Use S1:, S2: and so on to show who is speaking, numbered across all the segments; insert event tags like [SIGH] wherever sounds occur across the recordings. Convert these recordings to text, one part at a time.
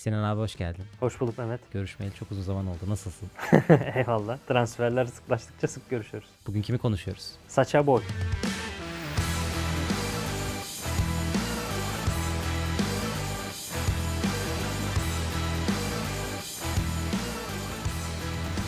S1: Sinan abi hoş geldin.
S2: Hoş bulduk Mehmet.
S1: Görüşmeyeli çok uzun zaman oldu. Nasılsın? [LAUGHS]
S2: Eyvallah. Transferler sıklaştıkça sık görüşüyoruz.
S1: Bugün kimi konuşuyoruz?
S2: Saça boy.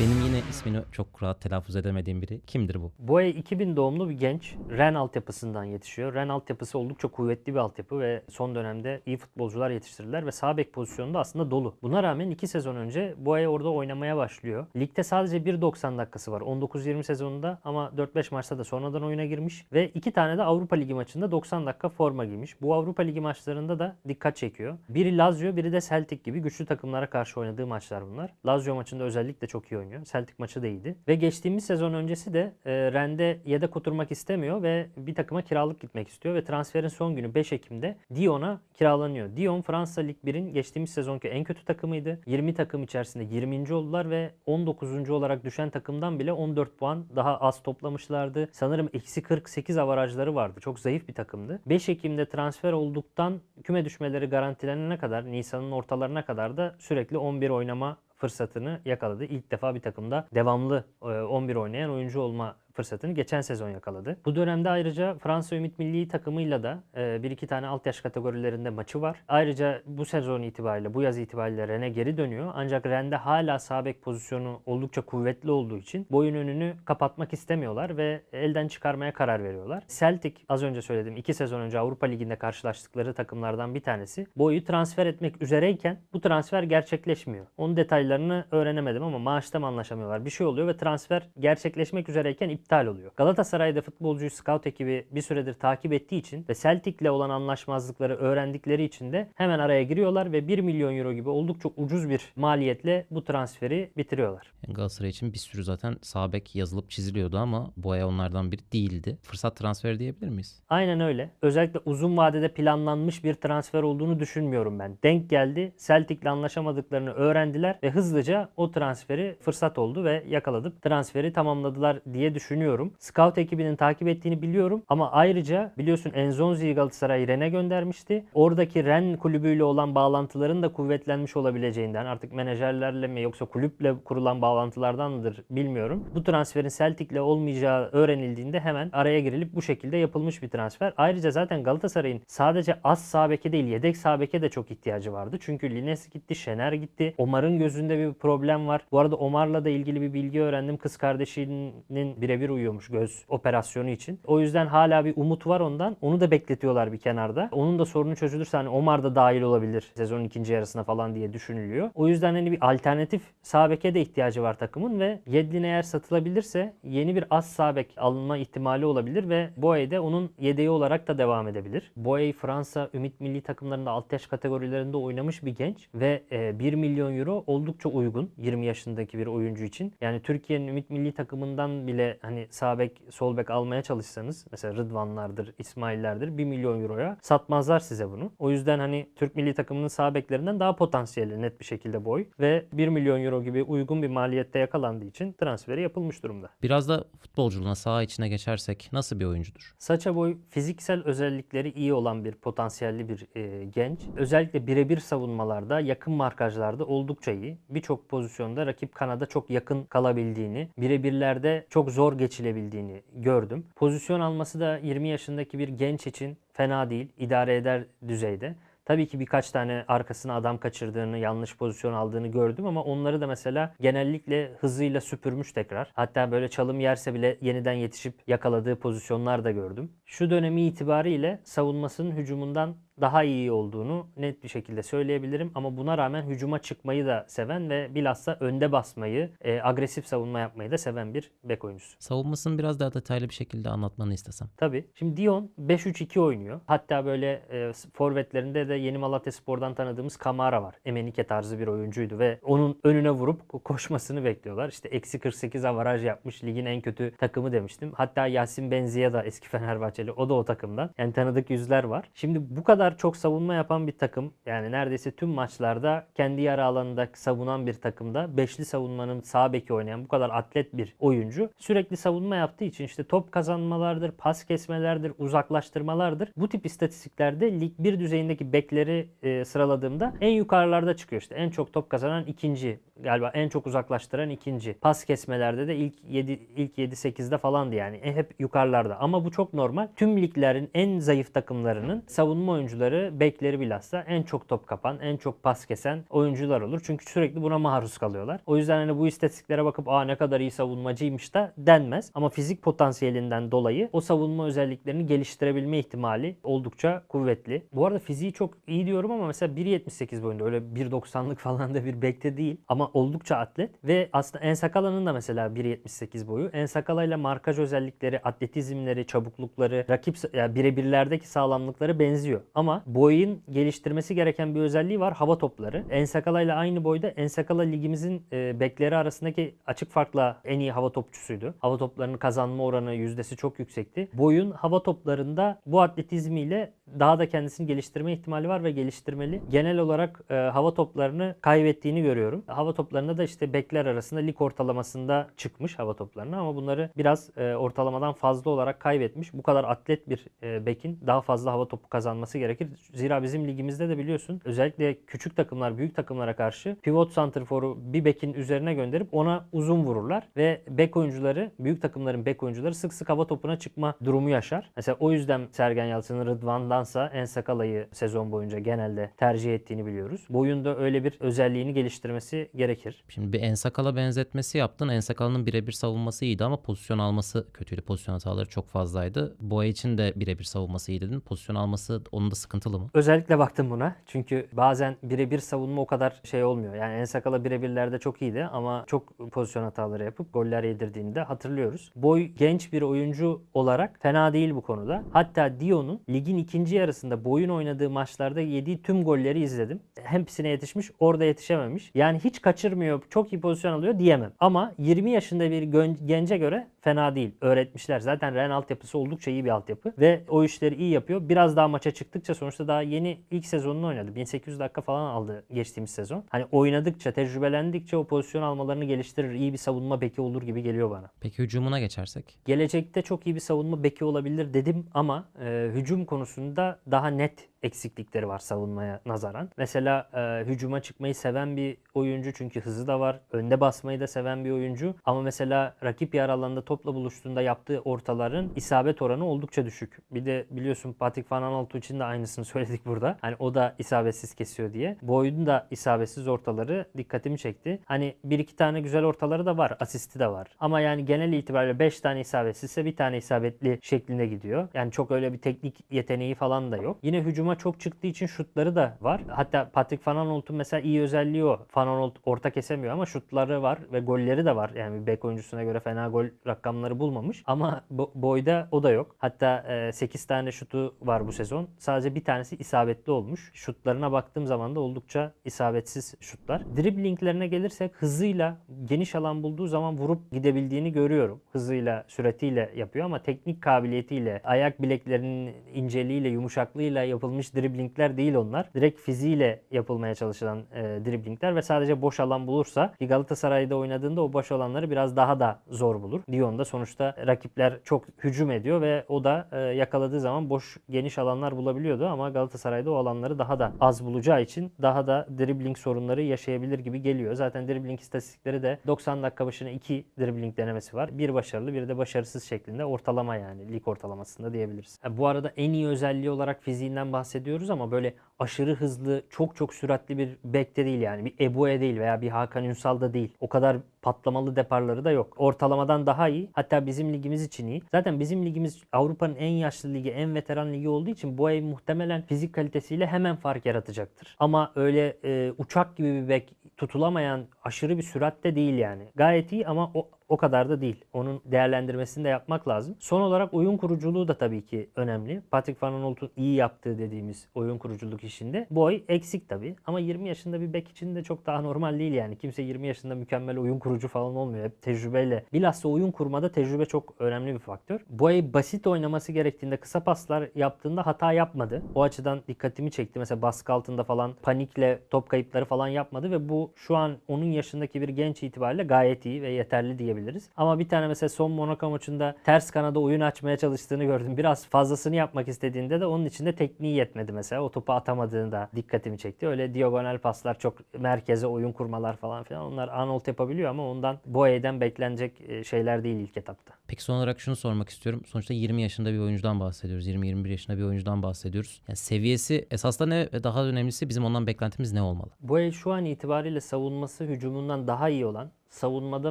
S1: Benim yine ismini çok rahat telaffuz edemediğim biri. Kimdir bu?
S2: Boye 2000 doğumlu bir genç. Ren altyapısından yetişiyor. Ren altyapısı oldukça kuvvetli bir altyapı ve son dönemde iyi futbolcular yetiştirdiler ve sağ bek pozisyonunda aslında dolu. Buna rağmen 2 sezon önce Boye orada oynamaya başlıyor. Ligde sadece 1.90 dakikası var 19-20 sezonunda ama 4-5 maçta da sonradan oyuna girmiş ve 2 tane de Avrupa Ligi maçında 90 dakika forma giymiş. Bu Avrupa Ligi maçlarında da dikkat çekiyor. Biri Lazio, biri de Celtic gibi güçlü takımlara karşı oynadığı maçlar bunlar. Lazio maçında özellikle çok iyi oynuyor. Celtic maçı da iyiydi. Ve geçtiğimiz sezon öncesi de e, Ren'de yedek oturmak istemiyor ve bir takıma kiralık gitmek istiyor ve transferin son günü 5 Ekim'de Dion'a kiralanıyor. Dion Fransa Lig 1'in geçtiğimiz sezonki en kötü takımıydı. 20 takım içerisinde 20. oldular ve 19. olarak düşen takımdan bile 14 puan daha az toplamışlardı. Sanırım eksi 48 avarajları vardı. Çok zayıf bir takımdı. 5 Ekim'de transfer olduktan küme düşmeleri garantilenene kadar Nisan'ın ortalarına kadar da sürekli 11 oynama fırsatını yakaladı. İlk defa bir takımda devamlı e, 11 oynayan oyuncu olma fırsatını geçen sezon yakaladı. Bu dönemde ayrıca Fransa Ümit Milli takımıyla da e, bir iki tane alt yaş kategorilerinde maçı var. Ayrıca bu sezon itibariyle, bu yaz itibariyle Ren'e geri dönüyor. Ancak Ren'de hala sağ pozisyonu oldukça kuvvetli olduğu için boyun önünü kapatmak istemiyorlar ve elden çıkarmaya karar veriyorlar. Celtic az önce söyledim iki sezon önce Avrupa Ligi'nde karşılaştıkları takımlardan bir tanesi. Boyu transfer etmek üzereyken bu transfer gerçekleşmiyor. Onun detaylarını öğrenemedim ama maaşta mı anlaşamıyorlar? Bir şey oluyor ve transfer gerçekleşmek üzereyken iptal oluyor. Galatasaray'da futbolcuyu scout ekibi bir süredir takip ettiği için ve Celtic'le olan anlaşmazlıkları öğrendikleri için de hemen araya giriyorlar ve 1 milyon euro gibi oldukça ucuz bir maliyetle bu transferi bitiriyorlar.
S1: Yani Galatasaray için bir sürü zaten sağ bek yazılıp çiziliyordu ama Boya onlardan biri değildi. Fırsat transferi diyebilir miyiz?
S2: Aynen öyle. Özellikle uzun vadede planlanmış bir transfer olduğunu düşünmüyorum ben. Denk geldi. Celtic'le anlaşamadıklarını öğrendiler ve hızlıca o transferi fırsat oldu ve yakaladık. Transferi tamamladılar diye düşünüyorum. Scout ekibinin takip ettiğini biliyorum ama ayrıca biliyorsun Enzonzi'yi Galatasaray Ren'e göndermişti. Oradaki Ren kulübüyle olan bağlantıların da kuvvetlenmiş olabileceğinden artık menajerlerle mi yoksa kulüple kurulan bağlantılardan mıdır bilmiyorum. Bu transferin Celtic'le olmayacağı öğrenildiğinde hemen araya girilip bu şekilde yapılmış bir transfer. Ayrıca zaten Galatasaray'ın sadece az sağ beke değil yedek sağ beke de çok ihtiyacı vardı. Çünkü Lines gitti, Şener gitti. Omar'ın gözünde bir problem var. Bu arada Omar'la da ilgili bir bilgi öğrendim. Kız kardeşinin birebir uyuyormuş göz operasyonu için. O yüzden hala bir umut var ondan. Onu da bekletiyorlar bir kenarda. Onun da sorunu çözülürse hani Omar da dahil olabilir sezonun ikinci yarısına falan diye düşünülüyor. O yüzden hani bir alternatif sağ de ihtiyacı var takımın ve Yedlin eğer satılabilirse yeni bir az sağ bek alınma ihtimali olabilir ve Boye de onun yedeği olarak da devam edebilir. Boye Fransa Ümit Milli takımlarında alt yaş kategorilerinde oynamış bir genç ve e, 1 milyon euro oldukça uygun 20 yaşındaki bir oyuncu için. Yani Türkiye'nin Ümit Milli takımından bile hani sağ bek, sol bek almaya çalışsanız mesela Rıdvanlardır, İsmaillerdir 1 milyon euroya satmazlar size bunu. O yüzden hani Türk Milli takımının sağ beklerinden daha potansiyelli net bir şekilde boy ve 1 milyon euro gibi uygun bir maliyette yakalandığı için transferi yapılmış durumda.
S1: Biraz da futbolculuğuna saha içine geçersek nasıl bir oyuncudur?
S2: Saça boy fiziksel özellikleri iyi olan bir potansiyelli bir e, genç. Özellikle birebir savunmalarda, yakın markajlarda oldukça iyi. Birçok pozisyonda rakip kanada çok yakın kalabildiğini, birebirlerde çok zor geçilebildiğini gördüm. Pozisyon alması da 20 yaşındaki bir genç için fena değil, idare eder düzeyde. Tabii ki birkaç tane arkasına adam kaçırdığını, yanlış pozisyon aldığını gördüm ama onları da mesela genellikle hızıyla süpürmüş tekrar. Hatta böyle çalım yerse bile yeniden yetişip yakaladığı pozisyonlar da gördüm. Şu dönemi itibariyle savunmasının hücumundan daha iyi olduğunu net bir şekilde söyleyebilirim ama buna rağmen hücuma çıkmayı da seven ve bilhassa önde basmayı, e, agresif savunma yapmayı da seven bir bek oyuncusu.
S1: Savunmasını biraz daha detaylı bir şekilde anlatmanı istesem.
S2: Tabii. Şimdi Dion 5-3-2 oynuyor. Hatta böyle e, forvetlerinde de yeni Malatya Spor'dan tanıdığımız Kamara var. Emenike tarzı bir oyuncuydu ve onun önüne vurup ko- koşmasını bekliyorlar. İşte eksi 48 avaraj yapmış. Ligin en kötü takımı demiştim. Hatta Yasin Benziya da eski [LAUGHS] Fenerbahçeli. O da o takımdan. Yani tanıdık yüzler var. Şimdi bu kadar kadar çok savunma yapan bir takım yani neredeyse tüm maçlarda kendi yarı alanında savunan bir takımda beşli savunmanın sağ beki oynayan bu kadar atlet bir oyuncu sürekli savunma yaptığı için işte top kazanmalardır, pas kesmelerdir, uzaklaştırmalardır. Bu tip istatistiklerde lig 1 düzeyindeki bekleri e, sıraladığımda en yukarılarda çıkıyor işte. En çok top kazanan ikinci galiba en çok uzaklaştıran ikinci. Pas kesmelerde de ilk 7 ilk 7 8'de falandı yani. E, hep yukarılarda. Ama bu çok normal. Tüm liglerin en zayıf takımlarının savunma oyuncuları, bekleri bilhassa en çok top kapan, en çok pas kesen oyuncular olur. Çünkü sürekli buna maruz kalıyorlar. O yüzden hani bu istatistiklere bakıp aa ne kadar iyi savunmacıymış da denmez. Ama fizik potansiyelinden dolayı o savunma özelliklerini geliştirebilme ihtimali oldukça kuvvetli. Bu arada fiziği çok iyi diyorum ama mesela 1.78 boyunda öyle 1.90'lık [LAUGHS] falan da bir bekte değil. Ama oldukça atlet ve aslında Ensakala'nın da mesela 1.78 boyu. Ensakala ile markaj özellikleri, atletizmleri, çabuklukları, rakip yani birebirlerdeki sağlamlıkları benziyor. Ama boyun geliştirmesi gereken bir özelliği var. Hava topları. Ensakala ile aynı boyda. Ensakala ligimizin e, bekleri arasındaki açık farkla en iyi hava topçusuydu. Hava toplarının kazanma oranı yüzdesi çok yüksekti. Boyun hava toplarında bu atletizmiyle daha da kendisini geliştirme ihtimali var ve geliştirmeli. Genel olarak e, hava toplarını kaybettiğini görüyorum. Hava toplarında da işte bekler arasında lig ortalamasında çıkmış hava toplarına ama bunları biraz e, ortalamadan fazla olarak kaybetmiş. Bu kadar atlet bir e, bekin daha fazla hava topu kazanması gerekir. Zira bizim ligimizde de biliyorsun özellikle küçük takımlar, büyük takımlara karşı pivot santrforu bir bekin üzerine gönderip ona uzun vururlar ve bek oyuncuları, büyük takımların bek oyuncuları sık sık hava topuna çıkma durumu yaşar. Mesela o yüzden Sergen Yalçın'ın Rıdvan'dansa Ensakala'yı sezon boyunca genelde tercih ettiğini biliyoruz. Boyunda öyle bir özelliğini geliştirmesi gerekir.
S1: Şimdi bir Ensakala benzetmesi yaptın. Ensakala'nın birebir savunması iyiydi ama pozisyon alması kötüydü. Pozisyon hataları çok fazlaydı. Boğa için de birebir savunması iyi dedin. Pozisyon alması onun da sıkıntılı mı?
S2: Özellikle baktım buna. Çünkü bazen birebir savunma o kadar şey olmuyor. Yani Ensakala birebirlerde çok iyiydi ama çok pozisyon hataları yapıp goller yedirdiğini de hatırlıyoruz. Boy genç bir oyuncu olarak fena değil bu konuda. Hatta Dion'un ligin ikinci yarısında boyun oynadığı maçlarda yediği tüm golleri izledim. Hepsine yetişmiş, orada yetişememiş. Yani hiç kaçırmıyor, çok iyi pozisyon alıyor diyemem. Ama 20 yaşında bir gence göre fena değil. Öğretmişler. Zaten Ren altyapısı oldukça iyi bir altyapı ve o işleri iyi yapıyor. Biraz daha maça çıktıkça sonuçta daha yeni ilk sezonunu oynadı. 1800 dakika falan aldı geçtiğimiz sezon. Hani oynadıkça, tecrübelendikçe o pozisyon almalarını geliştirir. İyi bir savunma beki olur gibi geliyor bana.
S1: Peki hücumuna geçersek?
S2: Gelecekte çok iyi bir savunma beki olabilir dedim ama e, hücum konusunda daha net eksiklikleri var savunmaya nazaran. Mesela e, hücuma çıkmayı seven bir oyuncu çünkü hızı da var. Önde basmayı da seven bir oyuncu. Ama mesela rakip yer alanında topla buluştuğunda yaptığı ortaların isabet oranı oldukça düşük. Bir de biliyorsun Patrick Van Aanholt için de aynısını [LAUGHS] söyledik burada. Hani o da isabetsiz kesiyor diye. Bu oyunun da isabetsiz ortaları dikkatimi çekti. Hani bir iki tane güzel ortaları da var. Asisti de var. Ama yani genel itibariyle 5 tane isabetsizse bir tane isabetli şeklinde gidiyor. Yani çok öyle bir teknik yeteneği falan da yok. Yine hücuma çok çıktığı için şutları da var. Hatta Patrick Van Aanholt'un mesela iyi özelliği o. Van Aanholt orta kesemiyor ama şutları var ve golleri de var. Yani bir bek oyuncusuna göre fena gol rakamları bulmamış. Ama bo- boyda o da yok. Hatta 8 tane şutu var bu sezon. Sadece bir tanesi isabetli olmuş. Şutlarına baktığım zaman da oldukça isabetsiz şutlar. Driblinglerine gelirsek hızıyla geniş alan bulduğu zaman vurup gidebildiğini görüyorum. Hızıyla, süratiyle yapıyor ama teknik kabiliyetiyle, ayak bileklerinin inceliğiyle, yumuşaklığıyla yapılmış driblingler değil onlar. Direkt fiziğiyle yapılmaya çalışılan e, driblingler ve sadece boş alan bulursa Galatasaray'da oynadığında o boş alanları biraz daha da zor bulur. Lyon'da sonuçta rakipler çok hücum ediyor ve o da e, yakaladığı zaman boş geniş alanlar bulabiliyordu ama Galatasaray'da o alanları daha da az bulacağı için daha da dribbling sorunları yaşayabilir gibi geliyor. Zaten dribbling istatistikleri de 90 dakika başına 2 dribbling denemesi var. Bir başarılı bir de başarısız şeklinde ortalama yani lig ortalamasında diyebiliriz. Ha, bu arada en iyi özelliği olarak fiziğinden bahsediyoruz ama böyle aşırı hızlı, çok çok süratli bir bekte değil yani. Bir Ebu'ye değil veya bir Hakan Ünsal da değil. O kadar patlamalı deparları da yok. Ortalamadan daha iyi. Hatta bizim ligimiz için iyi. Zaten bizim ligimiz Avrupa'nın en yaşlı ligi, en veteran ligi olduğu için bu ay muhtemelen fizik kalitesiyle hemen fark yaratacaktır. Ama öyle e, uçak gibi bir bek tutulamayan aşırı bir süratte değil yani. Gayet iyi ama o o kadar da değil. Onun değerlendirmesini de yapmak lazım. Son olarak oyun kuruculuğu da tabii ki önemli. Patrick Van Aanholt'un iyi yaptığı dediğimiz oyun kuruculuk işinde. Boy eksik tabii ama 20 yaşında bir bek için de çok daha normal değil yani. Kimse 20 yaşında mükemmel oyun kurucu kurucu falan olmuyor. Hep tecrübeyle. Bilhassa oyun kurmada tecrübe çok önemli bir faktör. Boye basit oynaması gerektiğinde kısa paslar yaptığında hata yapmadı. O açıdan dikkatimi çekti. Mesela baskı altında falan panikle top kayıpları falan yapmadı ve bu şu an onun yaşındaki bir genç itibariyle gayet iyi ve yeterli diyebiliriz. Ama bir tane mesela son Monaco maçında ters kanada oyun açmaya çalıştığını gördüm. Biraz fazlasını yapmak istediğinde de onun için de tekniği yetmedi mesela. O topu atamadığında dikkatimi çekti. Öyle diagonal paslar çok merkeze oyun kurmalar falan filan onlar Arnold yapabiliyor ama ondan Boye'den beklenecek e, şeyler değil ilk etapta.
S1: Peki son olarak şunu sormak istiyorum. Sonuçta 20 yaşında bir oyuncudan bahsediyoruz. 20-21 yaşında bir oyuncudan bahsediyoruz. Yani seviyesi esasında ne ve daha önemlisi bizim ondan beklentimiz ne olmalı?
S2: Boye şu an itibariyle savunması hücumundan daha iyi olan savunmada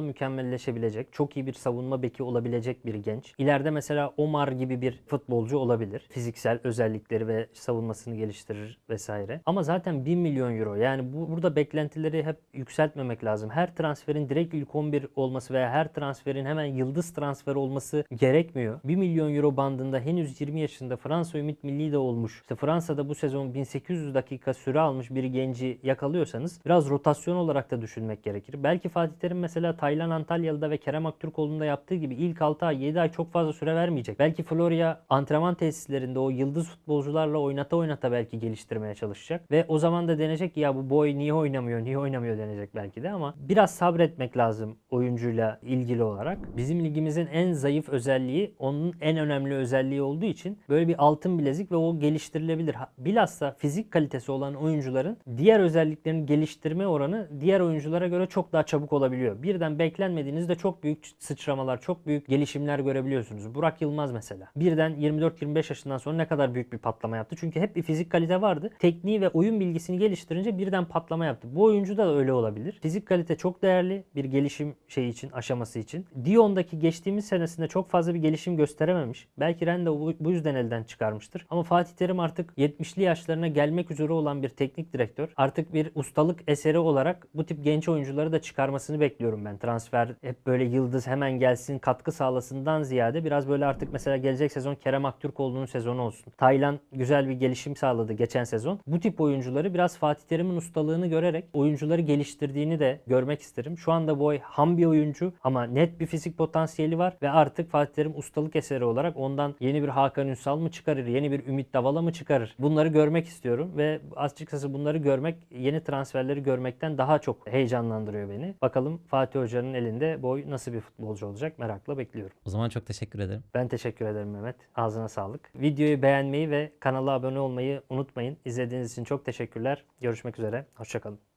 S2: mükemmelleşebilecek, çok iyi bir savunma beki olabilecek bir genç. İleride mesela Omar gibi bir futbolcu olabilir. Fiziksel özellikleri ve savunmasını geliştirir vesaire. Ama zaten 1 milyon euro. Yani bu, burada beklentileri hep yükseltmemek lazım. Her transferin direkt ilk 11 olması veya her transferin hemen yıldız transfer olması gerekmiyor. 1 milyon euro bandında henüz 20 yaşında Fransa Ümit Milli de olmuş. İşte Fransa'da bu sezon 1800 dakika süre almış bir genci yakalıyorsanız biraz rotasyon olarak da düşünmek gerekir. Belki Fatih Terim mesela Taylan Antalyalı'da ve Kerem Aktürkoğlu'nda yaptığı gibi ilk 6 ay 7 ay çok fazla süre vermeyecek. Belki Florya antrenman tesislerinde o yıldız futbolcularla oynata oynata belki geliştirmeye çalışacak. Ve o zaman da denecek ki ya bu boy niye oynamıyor, niye oynamıyor denecek belki de ama biraz sabretmek lazım oyuncuyla ilgili olarak. Bizim ligimizin en zayıf özelliği onun en önemli özelliği olduğu için böyle bir altın bilezik ve o geliştirilebilir. Ha- Bilhassa fizik kalitesi olan oyuncuların diğer özelliklerini geliştirme oranı diğer oyunculara göre çok daha çabuk olabiliyor. Birden beklenmediğinizde çok büyük sıçramalar, çok büyük gelişimler görebiliyorsunuz. Burak Yılmaz mesela. Birden 24-25 yaşından sonra ne kadar büyük bir patlama yaptı. Çünkü hep bir fizik kalite vardı. Tekniği ve oyun bilgisini geliştirince birden patlama yaptı. Bu oyuncuda da öyle olabilir. Fizik kalite çok değerli bir gelişim şey için, aşaması için. Dion'daki geçtiğimiz senesinde çok fazla bir gelişim gösterememiş. Belki Ren de bu yüzden elden çıkarmıştır. Ama Fatih Terim artık 70'li yaşlarına gelmek üzere olan bir teknik direktör. Artık bir ustalık eseri olarak bu tip genç oyuncuları da çıkarmasını bekliyorum ben. Transfer hep böyle yıldız hemen gelsin katkı sağlasından ziyade biraz böyle artık mesela gelecek sezon Kerem Aktürkoğlu'nun sezonu olsun. Taylan güzel bir gelişim sağladı geçen sezon. Bu tip oyuncuları biraz Fatih Terim'in ustalığını görerek oyuncuları geliştirdiğini de görmek isterim. Şu anda Boy ham bir oyuncu ama net bir fizik potansiyeli var ve artık Fatih Terim ustalık eseri olarak ondan yeni bir Hakan Ünsal mı çıkarır, yeni bir Ümit Davala mı çıkarır? Bunları görmek istiyorum ve açıkçası bunları görmek yeni transferleri görmekten daha çok heyecanlandırıyor beni. Bakalım Fatih Hoca'nın elinde Boy nasıl bir futbolcu olacak merakla bekliyorum.
S1: O zaman çok teşekkür ederim.
S2: Ben teşekkür ederim Mehmet. Ağzına sağlık. Videoyu beğenmeyi ve kanala abone olmayı unutmayın. İzlediğiniz için çok teşekkürler. Görüşmek üzere. Hoşçakalın.